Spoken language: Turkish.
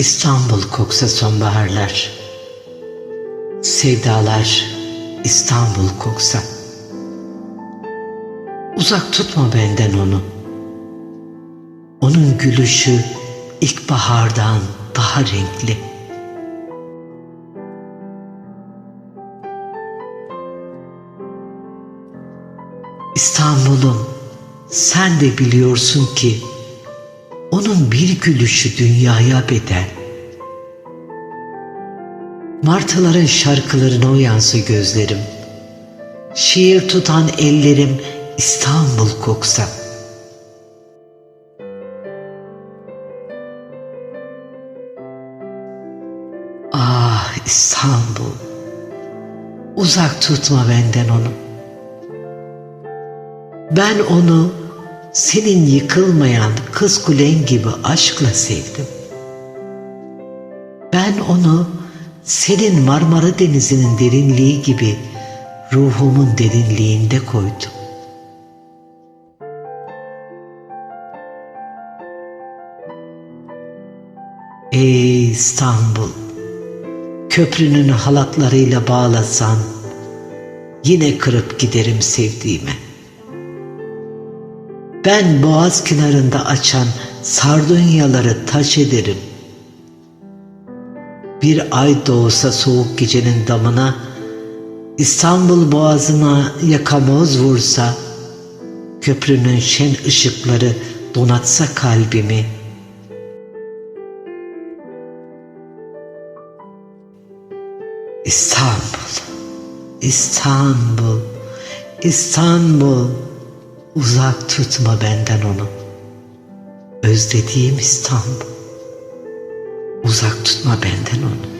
İstanbul koksa sonbaharlar. Sevdalar İstanbul koksa. Uzak tutma benden onu. Onun gülüşü ilkbahardan daha renkli. İstanbul'um sen de biliyorsun ki onun bir gülüşü dünyaya bedel. Martıların şarkılarına uyansa gözlerim. Şiir tutan ellerim İstanbul koksa. Ah İstanbul. Uzak tutma benden onu. Ben onu senin yıkılmayan kız kulen gibi aşkla sevdim. Ben onu senin Marmara Denizi'nin derinliği gibi ruhumun derinliğinde koydum. Ey İstanbul, köprünün halatlarıyla bağlasan, yine kırıp giderim sevdiğime. Ben boğaz kenarında açan sardunyaları taş ederim. Bir ay doğsa soğuk gecenin damına, İstanbul boğazına yakamoz vursa, köprünün şen ışıkları donatsa kalbimi, İstanbul, İstanbul, İstanbul, uzak tutma benden onu. Özlediğim İstanbul, uzak tutma benden onu. Uzak tutma.